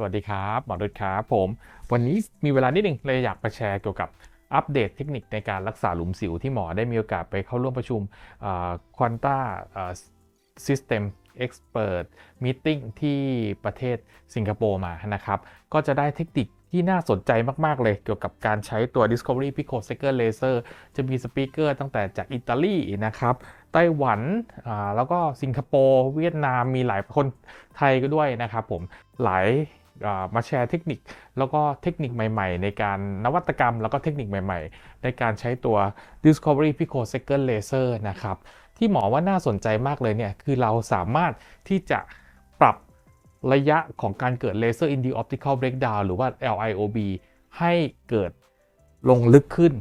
สวัสดีครับหมอรุดครับผม วันนี้มีเวลานิดหนึ่งเลยอยากมาแชร์เกี่ยวกับอัปเดตเทคนิคในการรักษาหลุมสิวที่หมอได้มีโอกาสไปเข้าร่วมประชุมควอนต้าซิสเต็มเอ็กซ์เพรสมีติ้งที่ประเทศสิงคโปร์มานะครับก็จะได้เทคนิคที่น่าสนใจมาก ๆ เลยเกี่ยวกับการใช้ตัว Discovery Picosecond Laser จะมีสปีกเกอร์ตั้งแต่จากอิตาลีนะครับ ไต้หวันแล้วก็สิงคโปร์ เวียดนามมีหลายคนไทยก็ด้วยนะครับผม หลาย มาแชร์เทคนิค แล้วก็เทคนิคใหม่ ๆ ในการนวัตกรรม แล้วก็เทคนิคใหม่ ๆ ในการใช้ตัว Discovery Picosecond Laser นะครับ ที่หมอว่าน่าสนใจมากเลยเนี่ย คือเราสามารถที่จะปรับระยะของการเกิด Laser Induced Optical Breakdown หรือว่า LIOB ให้เกิดลงลึกขึ้น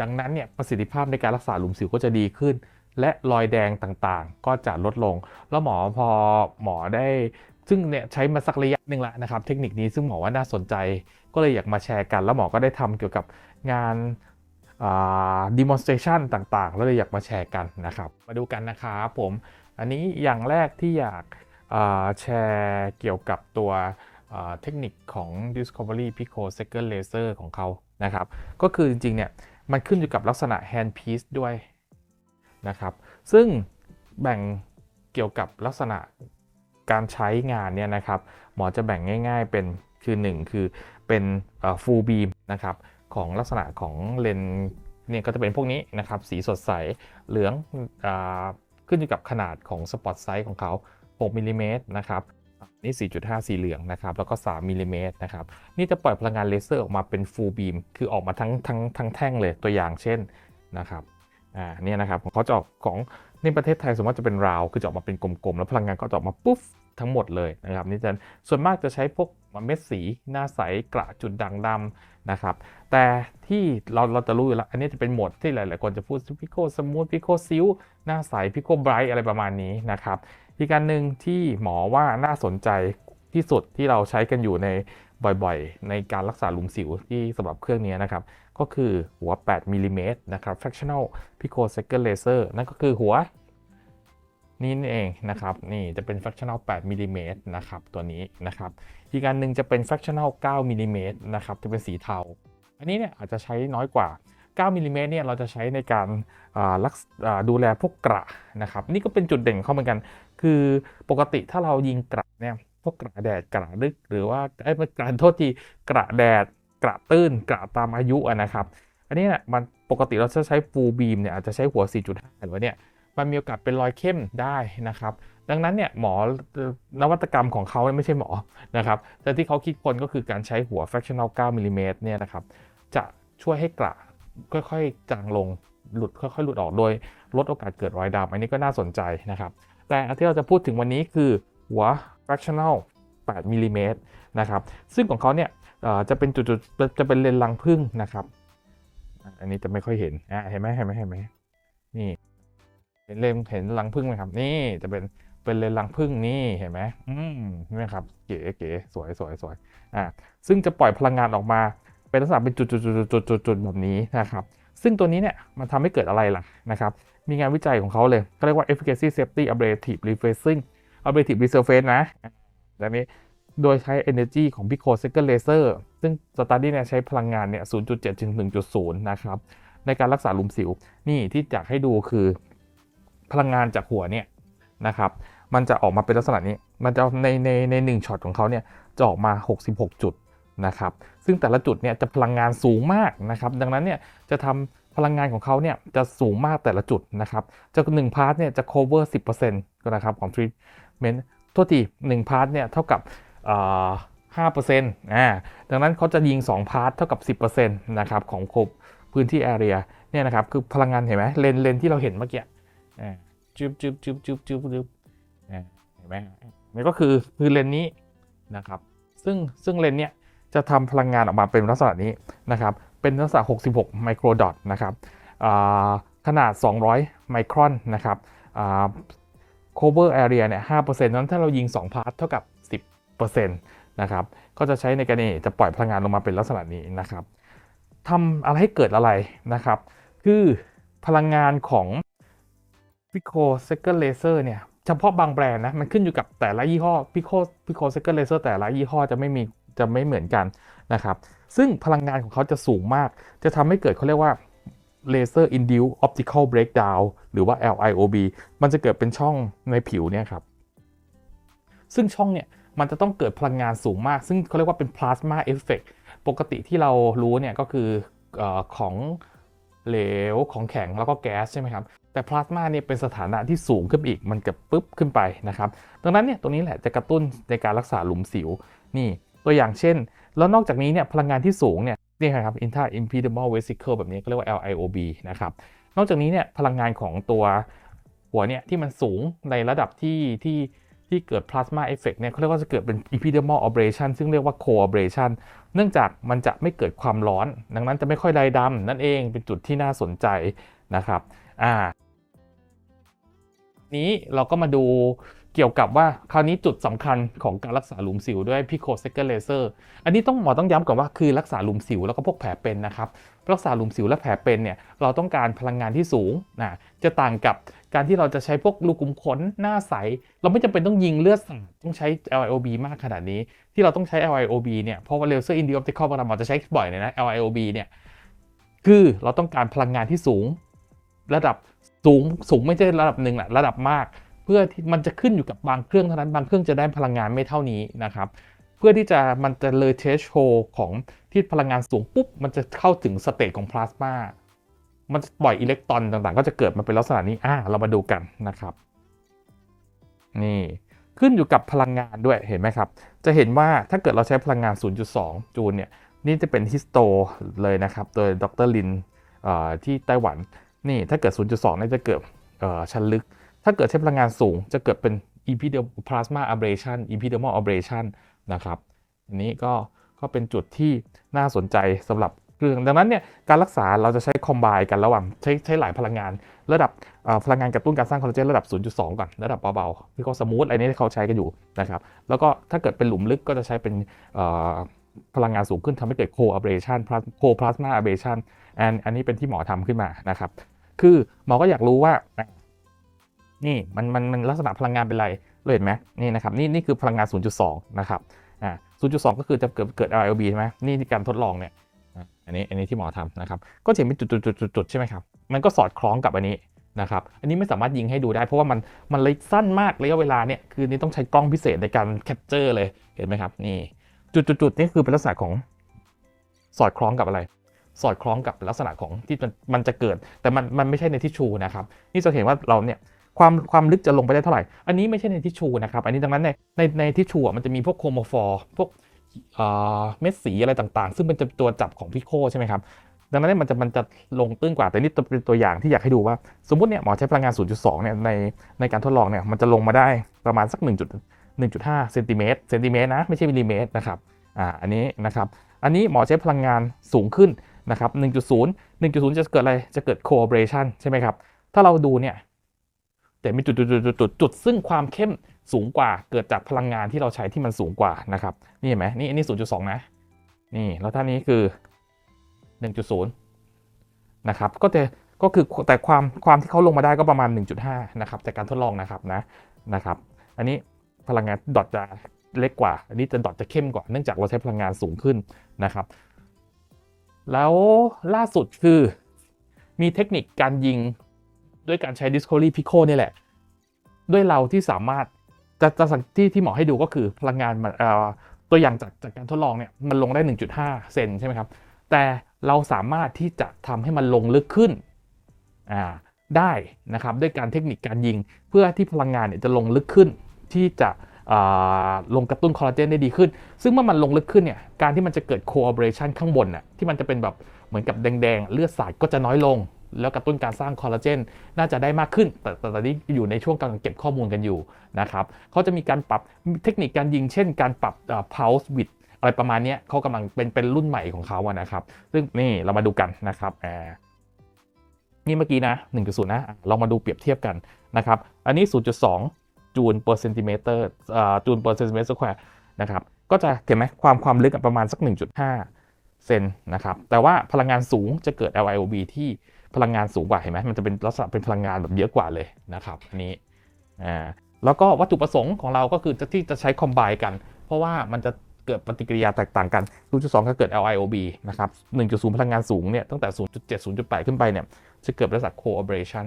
ดังนั้นเนี่ยประสิทธิภาพในการรักษาหลุมสิวก็จะดีขึ้น และรอยแดงต่างๆ ก็จะลดลง แล้วหมอพอหมอได้ ซึ่งเนี่ยใช้มาสักระยะหนึ่งแล้วนะครับ เทคนิคนี้ซึ่งหมอว่าน่าสนใจ ก็เลยอยากมาแชร์กัน แล้วหมอก็ได้ทำเกี่ยวกับงานอ่า demonstration ต่างๆ แล้วเลยอยากมาแชร์กันนะครับ มาดูกันนะครับผม อันนี้อย่างแรกที่อยากแชร์เกี่ยวกับตัวเทคนิคของ Discovery Picosecond Laser ของเขานะครับ ก็คือจริงๆเนี่ยมันขึ้นอยู่กับลักษณะ hand piece ด้วย นะครับ ซึ่งแบ่งเกี่ยวกับลักษณะการใช้งานเนี่ยนะครับ หมอจะแบ่งง่าย ๆ เป็นคือ 1 คือเป็น full beam นะครับของลักษณะของเลนส์เนี่ยก็จะเป็นพวกนี้นะครับ สีสดใสเหลืองอขึ้นอยู่กับขนาดของสปอตไซส์ของเขา 6มิลลิเมตรนะครับนี่ 4.5 สีเหลืองนะครับ แล้วก็ 3มิลลิเมตรนะครับ นี่จะปล่อยพลังงานเลเซอร์ออกมาเป็น full beam คือออกมาทั้งทั้งทั้งแท่งเลยตัวอย่างเช่นนะครับ อ่าเนี่ยนะครับของเขาจะออกของในประเทศไทยสมมติว่าจะเป็นราว คือจะออกมาเป็นกลมๆ แล้วพลังงานก็จะออกมาปุ๊บทั้งหมดเลยนะครับนี่จะส่วนมากจะใช้พวกเม็ดสีหน้าใสกระจุดด่างดำนะครับ แต่ที่เราเราจะรู้อยู่แล้วอันนี้จะเป็นหมดที่หลายๆคนจะพูดพิโคสมูทพิโคซิลหน้าใสพิโคไบรท์อะไรประมาณนี้นะครับอีกการหนึ่งที่หมอว่าน่าสนใจที่สุดที่เราใช้กันอยู่ใน บ่อยๆ ในการรักษาหลุมสิวที่สำหรับเครื่องนี้นะครับ ก็คือหัว 8มิลลิเมตรนะครับ fractional picosecond laser นั่นก็คือหัวนี่นเองนะครับ นี่จะเป็น fractional 8มิลลิเมตรนะครับ ตัวนี้นะครับ อีกการหนึ่งจะเป็น fractional 9มิลลิเมตรนะครับ จะเป็นสีเทา อันนี้เนี่ยอาจจะใช้น้อยกว่า9มิลลิเมตรเนี่ยเราจะใช้ในการรักดูแลพวกกระนะครับ นี่ก็เป็นจุดเด่นของเขาเหมือนกัน คือปกติถ้าเรายิงกระเนี่ย วกกระแดดกระลึกหรือว่าไอ้กระโทษทีกระแดดกระตื้นกระตามอายุนะครับอันนี้เนี่ยมันปกติเราจะใช้ full beam เนี่ยอาจจะใช้หัว 4.5หรือว่าเนี่ยมันมีโอกาสเป็นรอยเข้มได้นะครับ ดังนั้นเนี่ยหมอนวัตกรรมของเขาไม่ใช่หมอนะครับแต่ที่เขาคิดคนก็คือการใช้หัว fractional 9มิลลิเมตรเนี่ยนะครับจะช่วยให้กระค่อยๆจางลงหลุดค่อยๆ หลุดออกโดยลดโอกาสเกิดรอยดำอันนี้ก็น่าสนใจนะครับ แต่ที่เราจะพูดถึงวันนี้คือหัว fractional 8มิลลิเมตรนะครับ ซึ่งของเขาเนี่ยจะเป็นจุดๆ จะเป็นเลนรังพึ่งนะครับ อันนี้จะไม่ค่อยเห็นอะเห็นไหมเห็นไหมเห็นไหมนี่ เห็นเลนเห็นรังพึ่งไหมครับ นี่จะเป็นเป็นเลนรังพึ่งนี่เห็นไหมอืมนี่ครับ เก๋เก๋สวยสวยสวยอ่าซึ่งจะปล่อยพลังงานออกมา เป็นลักษณะเป็นจุดจุดจุดจุดจุดจุดแบบนี้นะครับ ซึ่งตัวนี้เนี่ยมันทำให้เกิดอะไรล่ะนะครับ มีงานวิจัยของเขาเลยก็เรียกว่า efficacy safety ablative refreshing ablative resurface นะแบบนี้โดยใช้ energy ของ picosecond laser ซึ่งสตาร์ดี้เนี่ยใช้พลังงานเนี่ย 0.7 ถึง 1.0 นะครับ ในการรักษาลุมสิว นี่ที่อยากให้ดูคือพลังงานจากหัวเนี่ยนะครับ มันจะออกมาเป็นลักษณะนี้ มันจะในในในหนึ่งช็อตของเขาเนี่ย จะออกมา 66 จุดนะครับ ซึ่งแต่ละจุดเนี่ยจะพลังงานสูงมากนะครับ ดังนั้นเนี่ยจะทำพลังงานของเขาเนี่ยจะสูงมากแต่ละจุดนะครับจากหนึ่งพาร์ทเนี่ยจะ cover 10%ก็นะครับของ treatment โทษทีหนึ่งพาร์ทเนี่ยเท่ากับห้าเปอร์เซ็นต์อ่าดังนั้นเขาจะยิง 2 พาร์ทเท่ากับ 10%นะครับของครบพื้นที่แอเรียเนี่ยนะครับคือพลังงานเห็นไหมเลนเลนที่เราเห็นเมื่อกี้อ่าจุบจุบจุบจุบจุบจุบอ่าเห็นไหมนี่ก็คือคือเลนนี้นะครับซึ่งซึ่งเลนเนี้ยจะทำพลังงานออกมาเป็นลักษณะนี้นะครับเป็นลักษณะ 66 ไมโครดอทนะครับขนาด 200 ไมครอนนะครับ cover area เนี่ย5%นั้นถ้าเรายิง 2 พาร์ทเท่ากับ 10%นะครับ ก็จะใช้ในการนี้จะปล่อยพลังงานลงมาเป็นลักษณะนี้นะครับทำอะไรให้เกิดอะไรนะครับ คือพลังงานของ Pico Second Laser เนี่ยเฉพาะบางแบรนด์นะ มันขึ้นอยู่กับแต่ละยี่ห้อ Pico Pico Second Laser แต่ละยี่ห้อจะไม่มีจะไม่เหมือนกันนะครับ ซึ่งพลังงานของเขาจะสูงมาก จะทำให้เกิดเขาเรียกว่า Laser Induced Optical Breakdown หรือว่า LIOB มันจะเกิดเป็นช่องในผิวเนี่ยครับ ซึ่งช่องเนี่ยมันจะต้องเกิดพลังงานสูงมาก ซึ่งเขาเรียกว่าเป็น plasma effect ปกติที่เรารู้เนี่ยก็คือเออของเหลว ของแข็งแล้วก็แก๊สใช่ไหมครับ แต่พลาสมาเนี่ยเป็นสถานะที่สูงขึ้นอีก มันเกิดปุ๊บขึ้นไปนะครับ ดังนั้นเนี่ยตรงนี้แหละจะกระตุ้นในการรักษาหลุมสิว นี่ตัวอย่างเช่น แล้วนอกจากนี้เนี่ยพลังงานที่สูงเนี่ย นี่ครับ intra epidermal vesicle แบบนี้ก็เรียกว่า LIOB นะครับ นอกจากนี้เนี่ยพลังงานของตัวหัวเนี่ยที่มันสูงในระดับที่ที่ที่เกิด plasma effect เนี่ยเขาเรียกว่าจะเกิดเป็น epidermal abrasion ซึ่งเรียกว่า co-abrasion เนื่องจากมันจะไม่เกิดความร้อน ดังนั้นจะไม่ค่อยไดดำนั่นเองเป็นจุดที่น่าสนใจนะครับ อ่า นี้เราก็มาดู เกี่ยวกับว่าคราวนี้จุดสำคัญของการรักษาหลุมสิวด้วยพิโคเซกเกอร์เลเซอร์อันนี้ต้องหมอต้องย้ำก่อนว่าคือรักษาหลุมสิวแล้วก็พวกแผลเป็นนะครับรักษาหลุมสิวและแผลเป็นเนี่ยเราต้องการพลังงานที่สูงนะจะต่างกับการที่เราจะใช้พวกลูกุมขนหน้าใส เราไม่จำเป็นต้องยิงเลือดสาดต้องใช้ LIOB มากขนาดนี้ ที่เราต้องใช้ LIOB เนี่ยเพราะว่า Laser Induced Optical เราหมอจะใช้บ่อยเลยนะ LIOB เนี่ยคือเราต้องการพลังงานที่สูง ระดับสูงสูงไม่ใช่ระดับหนึ่งแหละระดับมาก เพื่อที่มันจะขึ้นอยู่กับบางเครื่องเท่านั้นบางเครื่องจะได้พลังงานไม่เท่านี้นะครับเพื่อที่จะมันจะเลยเทสโชของที่พลังงานสูงปุ๊บ มันจะเข้าถึงสเตจของพลาสมา มันจะปล่อยอิเล็กตรอนต่างๆ ก็จะเกิดมาเป็นลักษณะนี้อ่าเรามาดูกันนะครับ นี่ขึ้นอยู่กับพลังงานด้วยเห็นไหมครับ จะเห็นว่าถ้าเกิดเราใช้พลังงาน 0.2 จูลเนี่ย นี่จะเป็นฮิสโตเลยนะครับ โดยดรลินที่ไต้หวัน นี่ถ้าเกิด 0.2นี่จะเกิดชั้นลึก ถ้าเกิดใช้พลังงานสูงจะเกิดเป็น epidermal plasma abrasion epidermal abrasion นะครับอันนี้ก็ก็เป็นจุดที่น่าสนใจสำหรับเรื่องดังนั้นเนี่ยการรักษาเราจะใช้คอมไบกันระหว่างใช้ใช้หลายพลังงาน ระดับพลังงานกระตุ้นการสร้างคอลลาเจนระดับ 0.2 ก่อนระดับเบาๆที่เขาสมูทอะไรนี้ที่เขาใช้กันอยู่นะครับแล้วก็ถ้าเกิดเป็นหลุมลึกก็จะใช้เป็นพลังงานสูงขึ้นทำให้เกิด co-abrasion co-plasma abrasion อันอันนี้เป็นที่หมอทำขึ้นมานะครับคือหมอก็อยากรู้ว่า นี่มันมันมันลักษณะพลังงานเป็นไรเราเห็นไหมนี่นะครับนี่นี่คือพลังงาน 0.2 นะครับอ่า0.2 ก็คือจะเกิดเกิด RLB ใช่ไหมนี่ที่การทดลองเนี่ยอันนี้อันนี้ที่หมอทำนะครับก็จะเห็นเป็นจุดๆๆๆใช่ไหมครับมันก็สอดคล้องกับอันนี้นะครับอันนี้ไม่สามารถยิงให้ดูได้เพราะว่ามันมันเลยสั้นมากระยะเวลาเนี่ยคือนี่ต้องใช้กล้องพิเศษในการแคปเจอร์เลยเห็นไหมครับนี่จุดๆๆนี่คือเป็นลักษณะของสอดคล้องกับอะไร สอดคล้องกับลักษณะของที่มันมันจะเกิด แต่มันมันไม่ใช่ในทิชชูนะครับนี่จะเห็นว่าเราเนี่ย ความความลึกจะลงไปได้เท่าไหร่ อันนี้ไม่ใช่ในทิชชูนะครับ อันนี้ดังนั้นในในในทิชชูมันจะมีพวกโครโมฟอร์พวกเม็ดสีอะไรต่างๆ ซึ่งเป็นตัวจับของพิโคใช่ไหมครับ ดังนั้นมันจะมันจะลงตื้นกว่า แต่นี่เป็นตัวอย่างที่อยากให้ดูว่า สมมติเนี่ยหมอใช้พลังงาน 0.2 เนี่ยในในการทดลองเนี่ยมันจะลงมาได้ประมาณสัก 1.1.5 เซนติเมตร เซนติเมตรนะไม่ใช่มิลลิเมตรนะครับอ่าอันนี้นะครับอันนี้หมอใช้พลังงานสูงขึ้นนะครับ 1.0 1.0 จะเกิดอะไร จะเกิด collaboration ใช่ไหมครับ ถ้าเราดูเนี่ย แต่มีจุดจุดจุดจุดจุดซึ่งความเข้มสูงกว่าเกิดจากพลังงานที่เราใช้ที่มันสูงกว่านะครับ นี่เห็นไหมนี่อันนี้ 0.2 นะ นี่แล้วท่านี้คือ 1.0 นะครับ ก็จะก็คือแต่ความความที่เขาลงมาได้ก็ประมาณ 1.5 นะครับจากการทดลองนะครับนะนะครับ อันนี้พลังงานดอทจะเล็กกว่า อันนี้จะดอทจะเข้มกว่าเนื่องจากเราใช้พลังงานสูงขึ้นนะครับ แล้วล่าสุดคือมีเทคนิคการยิง ด้วยการใช้ Discovery Pico นี่แหละ ด้วยเราที่สามารถจะจะสังที่ที่หมอให้ดูก็คือพลังงานมันตัวอย่างจากจากการทดลองเนี่ยมันลงได้ 1.5 เซนใช่ไหมครับ แต่เราสามารถที่จะทำให้มันลงลึกขึ้นอ่าได้นะครับด้วยการเทคนิคการยิง เพื่อที่พลังงานเนี่ยจะลงลึกขึ้นที่จะลงกระตุ้นคอลลาเจนได้ดีขึ้น ซึ่งเมื่อมันลงลึกขึ้นเนี่ยการที่มันจะเกิด collaboration ข้างบนน่ะที่มันจะเป็นแบบเหมือนกับแดงๆ เลือดสาดก็จะน้อยลง แล้วกระตุ้นการสร้างคอลลาเจนน่าจะได้มากขึ้น แต่ตอนนี้อยู่ในช่วงกำลังเก็บข้อมูลกันอยู่นะครับเขาจะมีการปรับเทคนิคการยิง เช่น การปรับ pulse width อะไรประมาณนี้เขากำลังเป็นเป็นรุ่นใหม่ของเขาอะนะครับ ซึ่งนี่เรามาดูกันนะครับนี่เมื่อกี้นะ1.0นะเรามาดูเปรียบเทียบกันนะครับอันนี้ 0.2 จูล per centimeter จูล per centimeter square นะครับก็จะเห็นไหมความความลึกประมาณสัก 1.5 เซนนะครับแต่ว่าพลังงานสูงจะเกิด LIOB ที่ พลังงานสูงกว่าเห็นไหมมันจะเป็นลักษณะเป็นพลังงานแบบเยอะกว่าเลยนะครับอันนี้อ่าแล้วก็วัตถุประสงค์ของเราก็คือที่จะใช้คอมไบกัน เพราะว่ามันจะเกิดปฏิกิริยาแตกต่างกัน 0.2 ก็เกิด LIOB นะครับ 1.0 พลังงานสูงเนี่ยตั้งแต่ 0.7 0.8 ขึ้นไปเนี่ยจะเกิดลักษณะ collaboration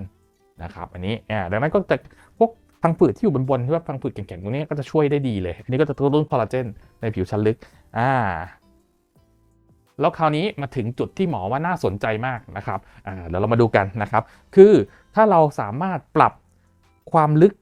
นะครับอันนี้อ่าดังนั้นก็จะพวกพังผืดที่อยู่บนบนที่ว่าพังผืดแข็งๆตรงนี้ก็จะช่วยได้ดีเลย อันนี้ก็จะกระตุ้นคอลลาเจนในผิวชั้นลึกอ่า แล้วคราวนี้มาถึงจุดที่หมอว่าน่าสนใจมากนะครับเดี๋ยวเรามาดูกันนะครับ คือถ้าเราสามารถปรับความลึก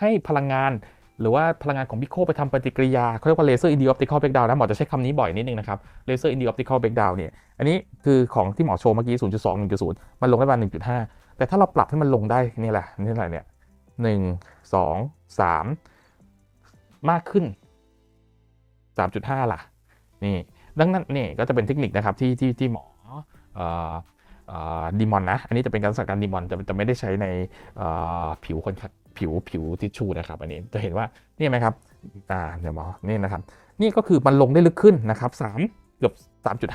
ให้พลังงานหรือว่าพลังงานของพิโคไปทำปฏิกิริยาเขาเรียกว่าเลเซอร์อินดิออปติคอลเบรกดาวน์นะหมอจะใช้คำนี้บ่อยนิดนึงนะครับเลเซอร์อินดิออปติคอลเบรกดาวน์เนี่ยอันนี้คือของที่หมอโชว์เมื่อกี้ 0.2 1.0 มันลงได้ประมาณ1.5 แต่ถ้าเราปรับให้มันลงได้นี่แหละนี่แหละเนี่ยหนึ่งสองสามมากขึ้น 3.5 ล่ะ นี่ ดังนั้นนี่ก็จะเป็นเทคนิคนะครับที่ที่ที่หมอดีมอนนะ อันนี้จะเป็นการรักการดีมอนจะจะไม่ได้ใช้ในผิวคนขัดผิวผิวทิชชูนะครับ อันนี้จะเห็นว่านี่ไหมครับอ่าเดี๋ยวหมอนี่นะครับ นี่ก็คือมันลงได้ลึกขึ้นนะครับ3เกือบ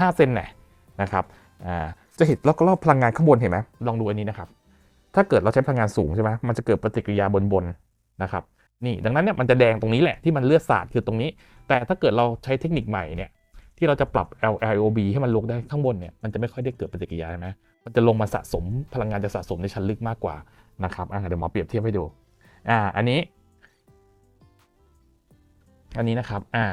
3.5เซนแน่นะครับอ่าจะเห็นแล้วก็รอบพลังงานข้างบนเห็นไหมลองดูอันนี้นะครับ ถ้าเกิดเราใช้พลังงานสูงใช่ไหมมันจะเกิดปฏิกิริยาบนบนนะครับนี่ดังนั้นเนี่ยมันจะแดงตรงนี้แหละที่มันเลือดสาดคือตรงนี้ แต่ถ้าเกิดเราใช้เทคนิคใหม่เนี่ย ที่เราจะปรับ LIOB ให้มันลงได้ข้างบนเนี่ยมันจะไม่ค่อยได้เกิดปฏิกิริยาใช่ไหมมันจะลงมาสะสมพลังงานจะสะสมในชั้นลึกมากกว่านะครับอ่าเดี๋ยวหมอเปรียบเทียบให้ดูอ่าอันนี้ อันนี้นะครับอ่า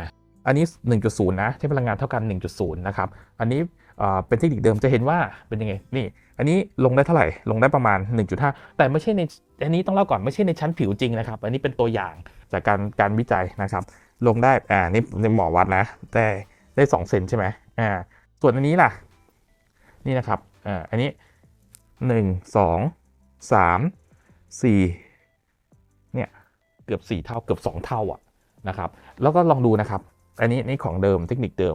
อันนี้ 1.0 นะใช้พลังงานเท่ากัน 1.0 นะครับ อันนี้อ่าเป็นเทคนิคเดิมจะเห็นว่าเป็นยังไงนี่ อันนี้ลงได้เท่าไหร่ ลงได้ประมาณ 1.5 แต่ไม่ใช่ในอันนี้ต้องเล่าก่อนไม่ใช่ในชั้นผิวจริงนะครับ อันนี้เป็นตัวอย่างจากการการวิจัยนะครับ ลงได้อ่านี่ในหมอวัดนะได้ ได้ 2 เซนใช่ไหมอ่า ส่วนอันนี้ล่ะ นี่นะครับ อ่า อันนี้ 1 2 3 4 เนี่ย เกือบ 4 เท่า เกือบ 2 เท่าอะนะครับ แล้วก็ลองดูนะครับ อันนี้นี่ของเดิม เทคนิคเดิม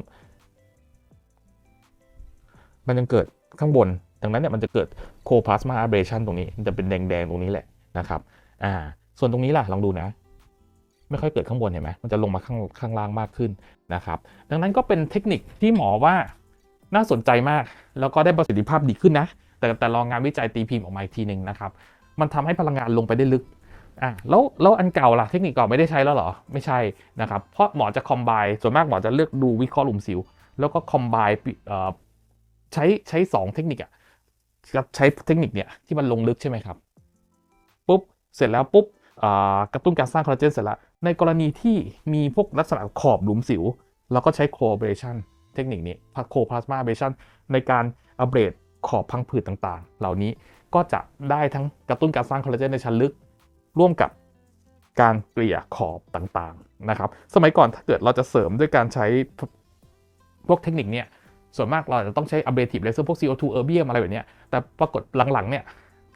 มันยังเกิดข้างบน ดังนั้นเนี่ยมันจะเกิดโคพลาสมา a b เบรชันตรงนี้มันจะเป็นแดงๆ ตรงนี้แหละนะครับ อ่า ส่วนตรงนี้ล่ะ ลองดูนะ ไม่ค่อยเกิดข้างบนเห็นไหมมันจะลงมาข้างข้างล่างมากขึ้นนะครับ ดังนั้นก็เป็นเทคนิคที่หมอว่าน่าสนใจมาก แล้วก็ได้ประสิทธิภาพดีขึ้นนะ แต่แต่ลองงานวิจัยตีพิมพ์ออกมาอีกทีหนึ่งนะครับ มันทำให้พลังงานลงไปได้ลึกอะแล้วแล้วอันเก่าล่ะเทคนิคเก่าไม่ได้ใช้แล้วหรอ ไม่ใช่นะครับเพราะหมอจะคอมไบส่วนมากหมอจะเลือกดูวิเคราะห์หลุมสิว แล้วก็คอมไบใช้ใช้สองเทคนิคอะกับใช้เทคนิคเนี่ยที่มันลงลึกใช่ไหมครับปุ๊บเสร็จแล้วปุ๊บกระตุ้นการสร้างคอลลาเจนเสร็จแล้ว ในกรณีที่มีพวกลักษณะขอบหลุมสิว เราก็ใช้โคเบรชันเทคนิคนี้โคพลาสมาเบรชันในการอัปเกรดขอบพังผืดต่างๆ เหล่านี้ก็จะได้ทั้งกระตุ้นการสร้างคอลลาเจนในชั้นลึก ร่วมกับการเกลี่ยขอบต่างๆนะครับ สมัยก่อนถ้าเกิดเราจะเสริมด้วยการใช้พวกเทคนิคเนี่ยส่วนมากเราจะต้องใช้ abrasive laser พวก CO2 erbium อะไรแบบนี้แต่ปรากฏหลังๆเนี่ย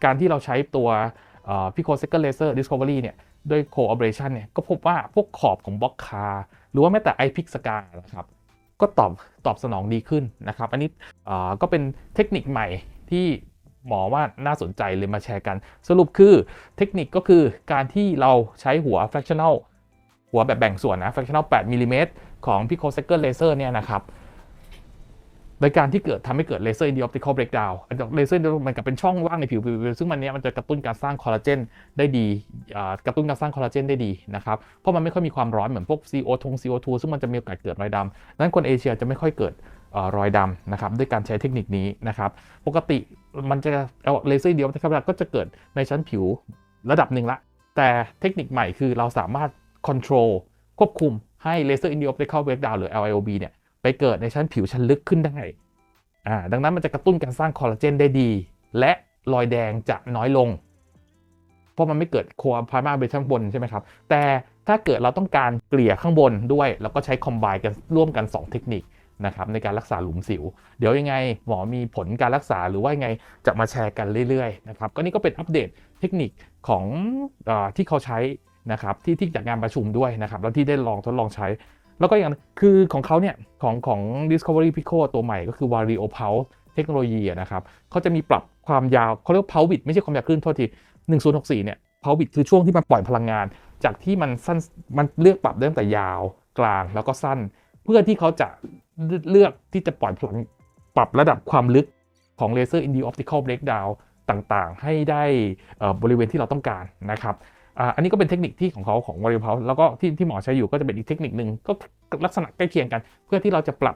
การที่เราใช้ตัว pico second laser discovery เนี่ย ด้วย co-abrasion เนี่ยก็พบว่าพวกขอบของบล็อกคาหรือว่าแม้แต่ iPix scar นะครับก็ตอบตอบสนองดีขึ้นนะครับ อันนี้ก็เป็นเทคนิคใหม่ที่หมอว่าน่าสนใจเลยมาแชร์กัน สรุปคือเทคนิคก็คือการที่เราใช้หัว fractional หัวแบบแบ่งส่วนนะ fractional 8มิลลิเมตรของ pico second laser เนี่ยนะครับ โดยการที่เกิดทำให้เกิดเลเซอร์อินดิออปติคอลเบรกดาวน์เลเซอร์มันกับเป็นช่องว่างในผิวซึ่งมันเนี้ยมันจะกระตุ้นการสร้างคอลลาเจนได้ดีกระตุ้นการสร้างคอลลาเจนได้ดีนะครับ เพราะมันไม่ค่อยมีความร้อนเหมือนพวก CO ทง CO2 ซึ่งมันจะมีโอกาสเกิดรอยดำนั้นคนเอเชียจะไม่ค่อยเกิดรอยดำนะครับด้วยการใช้เทคนิคนี้นะครับ ปกติมันจะเลเซอร์อินดิออปติคอลก็จะเกิดในชั้นผิวระดับหนึ่งละ แต่เทคนิคใหม่คือเราสามารถคอนโทรลควบคุมให้เลเซอร์อินดิออปติคอลเบรกดาวน์หรือ LIOB เนี่ย ไปเกิดในชั้นผิวชั้นลึกขึ้นได้อ่าดังนั้นมันจะกระตุ้นการสร้างคอลลาเจนได้ดี และรอยแดงจะน้อยลง เพราะมันไม่เกิดโคพาร์มาเบรชันบนใช่ไหมครับ แต่ถ้าเกิดเราต้องการเกลี่ยข้างบนด้วยเราก็ใช้คอมไบกันร่วมกัน 2 เทคนิคนะครับในการรักษาหลุมสิว เดี๋ยวยังไงหมอมีผลการรักษาหรือว่ายังไงจะมาแชร์กันเรื่อยๆนะครับก็นี่ก็เป็นอัปเดตเทคนิคของอที่เขาใช้นะครับที่ที่จากงานประชุมด้วยนะครับแล้วที่ได้ลองทดลองใช้ แล้วก็อย่างคือของเขาเนี่ยของของ Discovery Pico ตัวใหม่ก็คือ Vario Pulse เทคโนโลยีนะครับเขาจะมีปรับความยาวเขาเรียก Pulse Width ไม่ใช่ความยาวคลื่นโทษที1064เนี่ย Pulse Width คือช่วงที่มันปล่อยพลังงาน จากที่มันสั้นมันเลือกปรับได้ตั้งแต่ยาวกลางแล้วก็สั้น เพื่อที่เขาจะเลือกที่จะปล่อยพลังปรับระดับความลึกของ Laser Indio Optical Breakdown ต่างๆ ให้ได้บริเวณที่เราต้องการนะครับ อ่าอันนี้ก็เป็นเทคนิคที่ของเขาของวอริเพาแล้วก็ที่ที่หมอใช้อยู่ก็จะเป็นอีกเทคนิคหนึ่งก็ลักษณะใกล้เคียงกัน เพื่อที่เราจะปรับ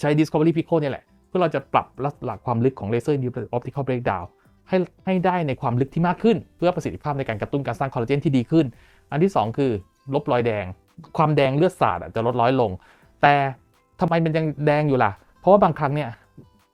ใช้ Discovery Pico เนี่ยแหละ เพื่อเราจะปรับลักษณะความลึกของ Laser Induced Optical Breakdown ให้ให้ได้ในความลึกที่มากขึ้น เพื่อประสิทธิภาพในการกระตุ้นการสร้างคอลลาเจนที่ดีขึ้น อันที่ 2 คือลบรอยแดง ความแดงเลือดสาดจะลดร้อยลง แต่ทำไมมันยังแดงอยู่ล่ะ เพราะว่าบางครั้งเนี่ย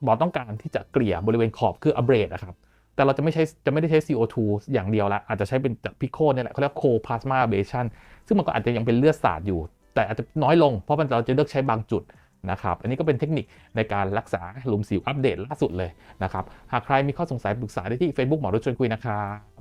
หมอต้องการที่จะเกลี่ยบริเวณขอบคืออ b เบรดนะครับ แต่เราจะไม่ใช้จะไม่ได้ใช้ CO2 อย่างเดียวละอาจจะใช้เป็นจากพิโคเนี่ยแหละเขาเรียกโคพลาสมาเบชันซึ่งมันก็อาจจะยังเป็นเลือดสาดอยู่ แต่อาจจะน้อยลงเพราะมันเราจะเลือกใช้บางจุดนะครับ อันนี้ก็เป็นเทคนิคในการรักษาหลุมสิวอัปเดตล่าสุดเลยนะครับ หากใครมีข้อสงสัยปรึกษาได้ที่ Facebook หมอรุชชวนคุยนะครับ